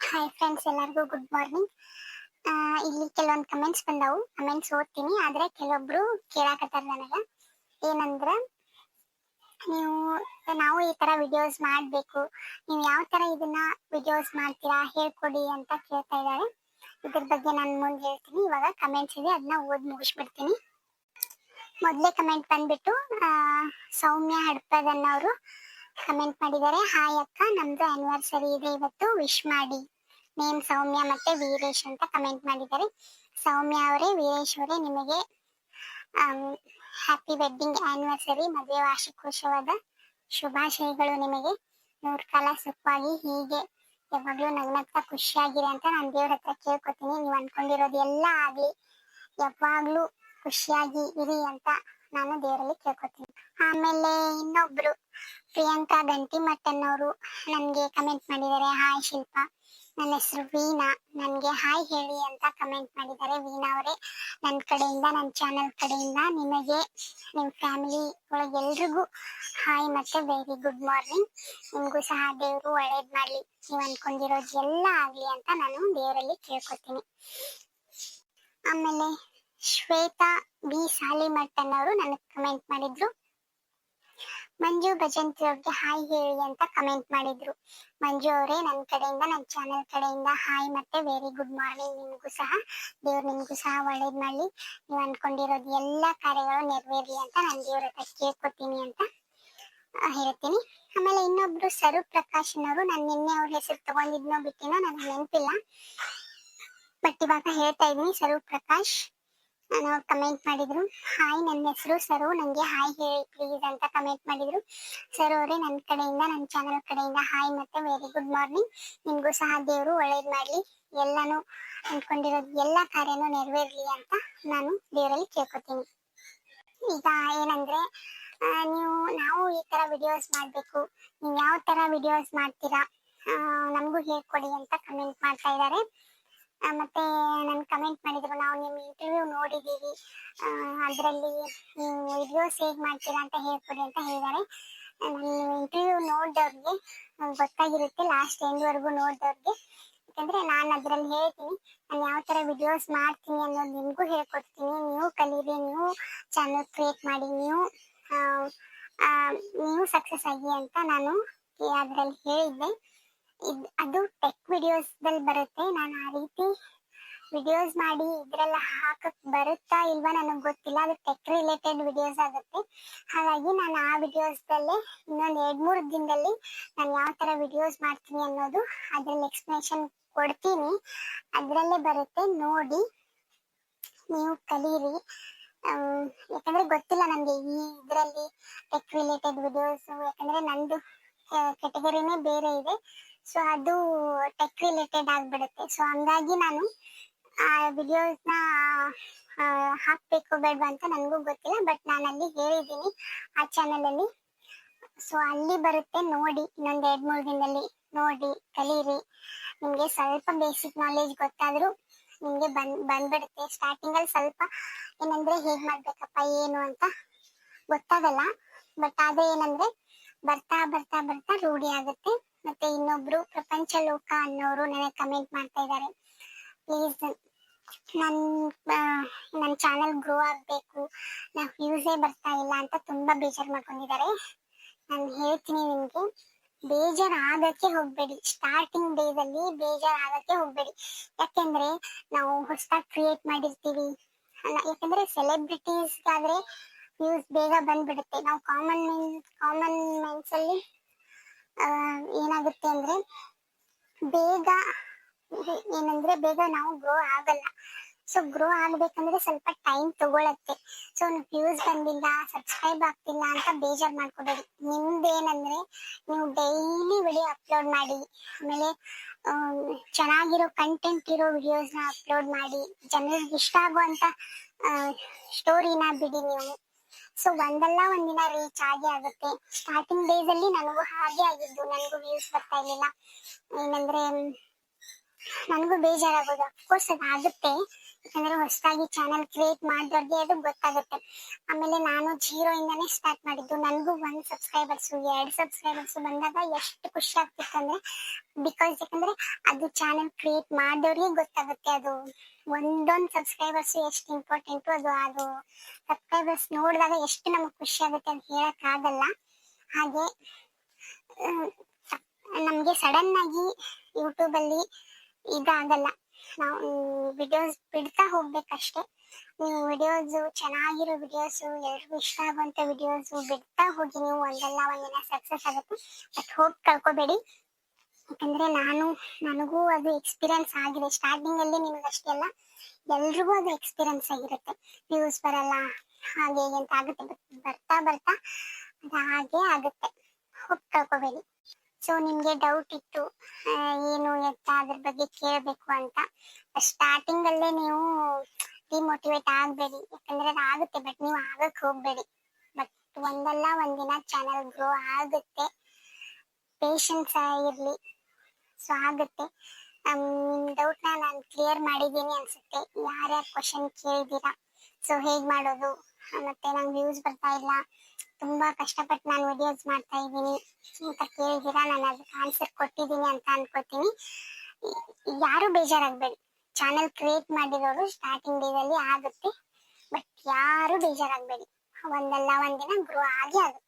Hi friends ಎಲ್ಲರಿಗೂ good morning ಇಲ್ಲಿ ಕೆಲವೊಂದು ಕಮೆಂಟ್ಸ್ ಬಂದವು. ಕಮೆಂಟ್ಸ್ ಓದ್ತೀನಿ. ಆದ್ರೆ ಕೆಲವೊಬ್ರು ಕೇಳಾಕತ್ತಾರ ನನಗೆ. ಏನಂದ್ರ, ನೀವು, ನಾವು ಈ ತರ ವಿಡಿಯೋಸ್ ಮಾಡಬೇಕು. ನೀವು ಯಾವ ತರ ಇದನ್ನ ವಿಡಿಯೋಸ್ ಮಾಡ್ತೀರಾ, ಹೇಳ್ಕೊಡಿ ಅಂತ ಕೇಳ್ತಾ ಇದ್ದಾರೆ. ಇದ್ರ ಬಗ್ಗೆ ನಾನು ಮುಂದೆ ಹೇಳ್ತೀನಿ. ಇವಾಗ ಕಮೆಂಟ್ಸ್ ಇದೆ ಅದನ್ನ ಓದ್ ಮುಗಿಸ್ಬಿಡ್ತೀನಿ. ಮೊದಲೇ ಕಮೆಂಟ್ ಬಂದ್ಬಿಟ್ಟು ಸೌಮ್ಯ ಹಡ್ಪದನ್ ಅವರು ಕಮೆಂಟ್ ಮಾಡಿದ್ದಾರೆ. ಹಾಯ್ ಅಕ್ಕ, ನಮ್ದು ಆನಿವರ್ಸರಿ ಇದೆ ಇವತ್ತು. ವಿಶ್ ಮಾಡಿ. ನೇಮ್ ಸೌಮ್ಯ ಮತ್ತೆ ವೀರೇಶ್ ಅಂತ ಕಮೆಂಟ್ ಮಾಡಿದ್ದಾರೆ. ಸೌಮ್ಯ ಅವರೇ, ವೀರೇಶ್ ಅವರೇ, ನಿಮಗೆ ಹ್ಯಾಪಿ ವೆಡ್ಡಿಂಗ್ ಆನಿವರ್ಸರಿ ಮದುವೆ ವಾರ್ಷಿಕೋತ್ಸವದ ಶುಭಾಶಯಗಳು ನಿಮಗೆ. ನೂರ್ ಕಾಲ ಸುಖವಾಗಿ ಹೀಗೆ ಯಾವಾಗ್ಲೂ ನಗ್ನಗ್ತಾ ಖುಷಿಯಾಗಿರಿ ಅಂತ ನಾನು ದೇವ್ರ ಹತ್ರ ಕೇಳ್ಕೊತೀನಿ. ನೀವು ಅನ್ಕೊಂಡಿರೋದು ಎಲ್ಲ ಆಗ್ಲಿ, ಯಾವಾಗ್ಲೂ ಖುಷಿಯಾಗಿ ಇರಿ ಅಂತ ನಾನು ದೇವರಲ್ಲಿ ಕೇಳ್ಕೊತೀನಿ. ಆಮೇಲೆ ಇನ್ನೊಬ್ರು, ಪ್ರಿಯಾಂಕಾ ಗಂಟಿಮಠನ್ ಅವರು ನನ್ಗೆ ಕಮೆಂಟ್ ಮಾಡಿದ್ದಾರೆ. ಹಾಯ್ ಶಿಲ್ಪ. ನನ್ನ ಹೆಸರು ವೀಣಾ. ನನ್ಗೆ ಹಾಯ್ ಹೇಳಿ ಅಂತ ಕಮೆಂಟ್ ಮಾಡಿದ್ದಾರೆ. ವೀಣಾ ಅವರೇ ನನ್ನ ಕಡೆಯಿಂದ ನನ್ನ ಚಾನೆಲ್ ಕಡೆಯಿಂದ ನಿಮಗೆ ನಿಮ್ಮ ಫ್ಯಾಮಿಲಿ ಒಳಗೆ ಎಲ್ರಿಗೂ ಹಾಯ್ ಮತ್ತೆ ವೆರಿ ಗುಡ್ ಮಾರ್ನಿಂಗ್ ನಿಮಗೂ ಸಹ ದೇವರು ಒಳ್ಳೇದು ಮಾಡಲಿ. ನೀವು ಅನ್ಕೊಂಡಿರೋದು ಎಲ್ಲ ಆಗಲಿ ಅಂತ ನಾನು ದೇವರಲ್ಲಿ ಕೇಳ್ಕೊತೀನಿ. ಆಮೇಲೆ ಶ್ವೇತಾ ಬಿ ಸಾಲಿಮಠನ್ ಅವರು ನನಗೆ ಕಮೆಂಟ್ ಮಾಡಿದ್ರು. ಮಂಜು ಭಜಂತಿ ಅವ್ರಿಗೆ ಹಾಯ್ ಹೇಳಿ ಅಂತ ಕಮೆಂಟ್ ಮಾಡಿದ್ರು. ಮಂಜು ಅವರೇ ನನ್ನ ಕಡೆಯಿಂದ ನನ್ನ ಚಾನೆಲ್ ಕಡೆಯಿಂದ ಹಾಯ್ ಮತ್ತೆ ವೆರಿ ಗುಡ್ ಮಾರ್ನಿಂಗ್ ನಿಮಗೂ ಸಹ. ದೇವ್ರು ನಿಮಗೂ ಸಹ ಒಳ್ಳೇದ್ ಮಾಡಿ ನೀವು ಅನ್ಕೊಂಡಿರೋದು ಎಲ್ಲ ಕಾರ್ಯಗಳು ನೆರವೇರಿ ಅಂತ ನಾನು ದೇವ್ರ ಹತ್ರ ಕೇಳ್ಕೊತೀನಿ ಅಂತ ಹೇಳ್ತೀನಿ. ಆಮೇಲೆ ಇನ್ನೊಬ್ರು ಸರು ಪ್ರಕಾಶ್ನವರು ನಾನು ನಿನ್ನೆ ಅವ್ರ ಹೆಸರು ತಗೊಂಡಿದ್ನೋ ಬಿಟ್ಟಿನೋ ನನಗೆ ನೆನಪಿಲ್ಲ. ಬಟ್ ಇವಾಗ ಹೇಳ್ತಾ ಇದೀನಿ ಸರು ಪ್ರಕಾಶ್. ನಾನು ಕಮೆಂಟ್ ಮಾಡಿದ್ರು? ಹಾಯ್ ನನ್ನ ಹೆಸರು ಸರು. ನನಗೆ ಹಾಯ್ ಹೇಳಿ ಪ್ಲೀಸ್ ಅಂತ ಕಮೆಂಟ್ ಮಾಡಿದ್ರು. ಸರ್ ಅವರೇ ನನ್ನ ಕಡೆಯಿಂದ ನನ್ನ ಚಾನಲ್ ಕಡೆಯಿಂದ ಹಾಯ್ ಮತ್ತೆ ವೆರಿ ಗುಡ್ ಮಾರ್ನಿಂಗ್ ನಿಮಗೂ ಸಹ ದೇವರು ಒಳ್ಳೇದು ಮಾಡಲಿ. ಎಲ್ಲಾನು ಅಂದ್ಕೊಂಡಿರೋದು ಎಲ್ಲ ಕಾರ್ಯನೂ ನೆರವೇರ್ಲಿ ಅಂತ ನಾನು ದೇವರಲ್ಲಿ ಕೇಳ್ಕೊತೀನಿ. ಈಗ ಏನಂದ್ರೆ ನೀವು, ನಾವು ಈ ತರ ವಿಡಿಯೋಸ್ ಮಾಡಬೇಕು. ನೀವು ಯಾವ ತರ ವಿಡಿಯೋಸ್ ಮಾಡ್ತೀರಾ? ನಮಗೂ ಹೇಳ್ಕೊಡಿ ಅಂತ ಕಮೆಂಟ್ ಮಾಡ್ತಾ ಇದ್ದಾರೆ ಮತ್ತೆ ನನ್ ಕಮೆಂಟ್ ಮಾಡಿದ್ರು, ನಾವು ನಿಮ್ಮ ಇಂಟರ್ವ್ಯೂ ನೋಡಿದೀವಿ. ಅದರಲ್ಲಿ ನೀವು ವಿಡಿಯೋಸ್ ಹೇಗೆ ಮಾಡ್ತೀರಾ ಅಂತ ಹೇಳ್ಕೊಡಿ ಅಂತ ಹೇಳಿದ್ದಾರೆ ನಾನು ಇಂಟರ್ವ್ಯೂ ನೋಡಿದವ್ರಿಗೆ ಗೊತ್ತಾಗಿರುತ್ತೆ ಲಾಸ್ಟ್ ಎಂಡ್ವರೆಗೂ ನೋಡಿದವ್ರಿಗೆ. ಯಾಕಂದ್ರೆ ನಾನು ಅದರಲ್ಲಿ ಹೇಳ್ತೀನಿ, ನಾನು ಯಾವ ತರ ವಿಡಿಯೋಸ್ ಮಾಡ್ತೀನಿ ಅನ್ನೋದು ನಿಮಗೂ ಹೇಳ್ಕೊಡ್ತೀನಿ. ನೀವು ಕಲೀರಿ, ನೀವು ಚಾನಲ್ ಕ್ರಿಯೇಟ್ ಮಾಡಿ, ನೀವು ನೀವು ಸಕ್ಸಸ್ ಆಗಿ ಅಂತ ನಾನು ಅದರಲ್ಲಿ ಹೇಳಿದ್ದೆ. ಅದು ಟೆಕ್ ವಿಡಿಯೋಸ್ ದಲ್ಲಿ ಬರುತ್ತೆ. ನಾನು ಆ ರೀತಿ ವಿಡಿಯೋಸ್ ಮಾಡಿ ಇದ್ರೆಲ್ಲ ಹಾಕಕ್ ಬರುತ್ತಾ ಇಲ್ವಾ ನನಗೆ ಗೊತ್ತಿಲ್ಲ. ಅದು ಟೆಕ್ ರಿಲೇಟೆಡ್ ವಿಡಿಯೋಸ್ ಆಗುತ್ತೆ. ಹಾಗಾಗಿ ನಾನು ಆ ವಿಡಿಯೋಸ್ ದಲ್ಲೇ ಇನ್ನೊಂದ್ ಎರಡ್ ಮೂರ್ ದಿನದಲ್ಲಿ ನಾನು ಯಾವ ತರ ವಿಡಿಯೋಸ್ ಮಾಡ್ತೀನಿ ಅನ್ನೋದು ಅದ್ರಲ್ಲಿ ಎಕ್ಸ್ಪ್ಲನೇಷನ್ ಕೊಡ್ತೀನಿ. ಅದ್ರಲ್ಲೇ ಬರುತ್ತೆ. ನೋಡಿ, ನೀವು ಕಲೀರಿ. ಯಾಕಂದ್ರೆ ಗೊತ್ತಿಲ್ಲ ನನಗೆ ಈ ಇದ್ರಲ್ಲಿ ಟೆಕ್ ರಿಲೇಟೆಡ್ ವಿಡಿಯೋಸ್ ಯಾಕಂದ್ರೆ ನಂದು ಕೆಟಗರಿನೇ ಬೇರೆ ಇದೆ. ಸೊ ಅದು ಟೆಕ್ ರಿಲೇಟೆಡ್ ಆಗಿಬಿಡುತ್ತೆ. ಸೊ ಹಂಗಾಗಿ ನಾನು ಆ ವಿಡಿಯೋಸ್ನ ಹಾಕ್ಬೇಕು ಬೇಡವಾ ಅಂತ ನನಗೂ ಗೊತ್ತಿಲ್ಲ ಬಟ್ ನಾನು ಅಲ್ಲಿ ಹೇಳಿದ್ದೀನಿ ಆ ಚಾನಲಲ್ಲಿ ಸೊ ಅಲ್ಲಿ ಬರುತ್ತೆ ನೋಡಿ, ಇನ್ನೊಂದು ಎರಡು ಮೂರು ದಿನದಲ್ಲಿ ನೋಡಿ, ಕಲೀರಿ. ನಿಮಗೆ ಸ್ವಲ್ಪ ಬೇಸಿಕ್ ನಾಲೆಜ್ ಗೊತ್ತಾದರೂ ನಿಮಗೆ ಬಂದ್, ಬಂದ್ಬಿಡುತ್ತೆ. ಸ್ಟಾರ್ಟಿಂಗಲ್ಲಿ ಸ್ವಲ್ಪ ಏನಂದರೆ ಹೇಗೆ ಮಾಡಬೇಕಪ್ಪ, ಏನು ಅಂತ ಗೊತ್ತಾಗಲ್ಲ. ಬಟ್ ಆದರೆ ಏನಂದರೆ ಬರ್ತಾ ಬರ್ತಾ ಬರ್ತಾ ರೂಢಿ ಆಗುತ್ತೆ. ಮತ್ತೆ ಇನ್ನೊಬ್ರು ಪ್ರಪಂಚ ಲೋಕ ಅನ್ನೋರು ನನಗೆ ಕಮೆಂಟ್ ಮಾಡ್ತಾ ಇದ್ದಾರೆ. ಪ್ಲೀಸ್ ನನ್ ನನ್ನ ನನ್ ಚಾನಲ್ ಗ್ರೋ ಆಗ್ಬೇಕು. ನಾ ವ್ಯೂಸೇ ಬರ್ತಾ ಇಲ್ಲ ಅಂತ ತುಂಬಾ ಬೇಜಾರ್ ಮಾಡ್ಕೊಂಡಿದ್ದಾರೆ. ನಾನು ಹೇಳ್ತೀನಿ ನಿಮ್ಗೆ, ಬೇಜಾರ್ ಆಗಕ್ಕೆ ಹೋಗ್ಬೇಡಿ. ಸ್ಟಾರ್ಟಿಂಗ್ ಡೇಸ್ ಅಲ್ಲಿ ಬೇಜಾರ್ ಆಗಕ್ಕೆ ಹೋಗ್ಬೇಡಿ. ಯಾಕೆಂದ್ರೆ ನಾವು ಹೊಸದಾಗಿ ಕ್ರಿಯೇಟ್ ಮಾಡಿರ್ತೀವಿ. ಅಲ್ಲ, ಯಾಕಂದ್ರೆ ಸೆಲೆಬ್ರಿಟೀಸ್ ಆದ್ರೆ ವ್ಯೂಸ್ ಬೇಗ ಬಂದ್ಬಿಡುತ್ತೆ. ನಾವು ಕಾಮನ್ ಕಾಮನ್ ಮೈನ್ಸ್ ಅಲ್ಲಿ ಏನಾಗುತ್ತೆ ಅಂದ್ರೆ ಬೇಗ ಏನಂದ್ರೆ ಬೇಗ ನಾವು ಗ್ರೋ ಆಗಲ್ಲ. ಸೊ ಗ್ರೋ ಆಗ್ಬೇಕಂದ್ರೆ ಸ್ವಲ್ಪ ಟೈಮ್ ತಗೊಳತ್ತೆ. ಸೊ ವ್ಯೂಸ್ ಬಂದಿಲ್ಲ ಸಬ್ಸ್ಕ್ರೈಬ್ ಆಗ್ತಿಲ್ಲ ಅಂತ ಬೇಜಾರ್ ಮಾಡ್ಕೋಬೇಡಿ. ನಿಮ್ದೇನಂದ್ರೆ ನೀವು ಡೈಲಿ ವಿಡಿಯೋ ಅಪ್ಲೋಡ್ ಮಾಡಿ ಆಮೇಲೆ ಆಮ್, ಚೆನ್ನಾಗಿರೋ ಕಂಟೆಂಟ್ ಇರೋ ವಿಡಿಯೋಸ್ನ ಅಪ್ಲೋಡ್ ಮಾಡಿ ಜನರಿಗೆ ಇಷ್ಟ ಆಗುವಂತ ಸ್ಟೋರಿನ ಬಿಡಿ ನೀವು. ಸೊ ಒಂದಲ್ಲ ಒಂದಿನ ರೀಚ್ ಆಗೇ ಆಗುತ್ತೆ. ಸ್ಟಾರ್ಟಿಂಗ್ ಡೇಸ್ ಅಲ್ಲಿ ನನಗೂ ಹಾಗೆ ಆಗಿದ್ದು. ನನಗೂ ವ್ಯೂಸ್ ಬರ್ತಾ ಇರ್ಲಿಲ್ಲ. ಏನಂದ್ರೆ ನನಗೂ ಬೇಜಾರಾಗೋದು. ಅಫ್ಕೋರ್ಸ್ ಅದು ಆಗುತ್ತೆ ಯಾಕಂದ್ರೆ ಹೊಸದಾಗಿ ಚಾನೆಲ್ ಕ್ರಿಯೇಟ್ ಮಾಡಿದವ್ರಿಗೆ ಅದು ಗೊತ್ತಾಗುತ್ತೆ. ಆಮೇಲೆ ನಾನು ಜೀರೋ ಇಂದಾನೆ ಸ್ಟಾರ್ಟ್ ಮಾಡಿದ್ದು. ನನಗೂ ಒಂದ್ ಸಬ್ಸ್ಕ್ರೈಬರ್ಸ್ ಎರಡು ಸಬ್ಸ್ಕ್ರೈಬರ್ಸ್ ಬಂದಾಗ ಎಷ್ಟು ಖುಷಿ ಆಗ್ತಿತ್ತು ಅಂದ್ರೆ ಬಿಕಾಸ್ ಯಾಕಂದ್ರೆ ಅದು ಚಾನೆಲ್ ಕ್ರಿಯೇಟ್ ಮಾಡಿದವ್ರಿಗೆ ಗೊತ್ತಾಗುತ್ತೆ ಅದು. ಒಂದೊಂದ್ ಸಬ್ಸ್ಕ್ರೈಬರ್ಸ್ ಎಷ್ಟು ಇಂಪಾರ್ಟೆಂಟ್ ಅದು ಅದು ಸಬ್ಸ್ಕ್ರೈಬರ್ಸ್ ನೋಡಿದಾಗ ಎಷ್ಟು ನಮಗೆ ಖುಷಿ ಆಗುತ್ತೆ ಅಂತ ಹೇಳಕ್ ಆಗಲ್ಲ. ಹಾಗೆ ನಮ್ಗೆ ಸಡನ್ ಆಗಿ ಯೂಟ್ಯೂಬ್ ಅಲ್ಲಿ ಇದಾಗಲ್ಲ. ನಾವು ವಿಡಿಯೋಸ್ ಬಿಡ್ತಾ ಹೋಗ್ಬೇಕಷ್ಟೇ. ನೀವು ವಿಡಿಯೋಸ್ ಚೆನ್ನಾಗಿರೋ ವಿಡಿಯೋಸ್ ಎಲ್ರಿಗೂ ಇಷ್ಟ ಆಗುವಂತ ವಿಡಿಯೋಸ್ ಬಿಡ್ತಾ ಹೋಗಿ ನೀವು ಒಂದಲ್ಲ ಒಂದಿನ ಸಕ್ಸಸ್ ಆಗುತ್ತೆ. ಬಟ್ ಹೋಪ್ ಕಳ್ಕೊಬೇಡಿ. ಯಾಕಂದ್ರೆ ನಾನು, ನನಗೂ ಅದು ಎಕ್ಸ್ಪೀರಿಯನ್ಸ್ ಆಗಿದೆ. ಸ್ಟಾರ್ಟಿಂಗ್ ಅಲ್ಲಿ ನಿಮ್ಗೆ ಅಷ್ಟೇ ಅಲ್ಲ, ಎಲ್ರಿಗೂ ಅದು ಎಕ್ಸ್ಪೀರಿಯನ್ಸ್ ಆಗಿರುತ್ತೆ. ವ್ಯೂಸ್ ಬರಲ್ಲ, ಹಾಗೆ ಹೀಗೆ ಅಂತ ಆಗುತ್ತೆ. ಬರ್ತಾ ಬರ್ತಾ ಅದು ಹಾಗೆ ಆಗುತ್ತೆ. ಹೋಪ್ ಕಳ್ಕೊಬೇಡಿ. ಸೊ ನಿಮ್ಗೆ ಡೌಟ್ ಇತ್ತು ಏನು ಎತ್ತ ಅದ್ರ ಬಗ್ಗೆ ಕೇಳಬೇಕು ಅಂತ. ಸ್ಟಾರ್ಟಿಂಗ್ ಅಲ್ಲೇ ನೀವು ಡಿಮೋಟಿವೇಟ್ ಆಗ್ಬೇಡಿ, ಯಾಕಂದ್ರೆ ಆಗುತ್ತೆ ಬಟ್ ನೀವು ಆಗಕ್ ಹೋಗ್ಬೇಡಿ. ಬಟ್ ಒಂದಲ್ಲ ಒಂದಿನ ಚಾನಲ್ ಗ್ರೋ ಆಗುತ್ತೆ. ಪೇಷನ್ಸ್ ಇರ್ಲಿ ಸೊ ಆಗುತ್ತೆ. ನಿಮ್ ಡೌಟ್ನ ನಾನು ಕ್ಲಿಯರ್ ಮಾಡಿದ್ದೀನಿ ಅನ್ಸುತ್ತೆ. ಯಾರ್ಯಾರು ಕ್ವಶನ್ ಕೇಳಿದೀರಾ ಸೊ ಹೇಗ್ ಮಾಡೋದು? ಮತ್ತೆ ನಂಗೆ ವ್ಯೂಸ್ ಬರ್ತಾ ಇಲ್ಲ ತುಂಬಾ ಕಷ್ಟಪಟ್ಟು ನಾನು ವಿಡಿಯೋಸ್ ಮಾಡ್ತಾ ಇದ್ದೀನಿ. ಅಂತ ಕೇಳಿದೀರಾ ನಾನು ಅದಕ್ಕೆ ಆನ್ಸರ್ ಕೊಟ್ಟಿದ್ದೀನಿ ಅಂತ ಅನ್ಕೋತೀನಿ. ಯಾರು ಬೇಜಾರಾಗ್ಬೇಡಿ. ಚಾನೆಲ್ ಕ್ರಿಯೇಟ್ ಮಾಡಿರೋರು ಸ್ಟಾರ್ಟಿಂಗ್ ಡೇದಲ್ಲಿ ಆಗುತ್ತೆ. ಬಟ್ ಯಾರು ಬೇಜಾರಾಗ್ಬೇಡಿ. ಒಂದಲ್ಲ ಒಂದಿನ ಗ್ರೋ ಆಗಿ ಆಗುತ್ತೆ.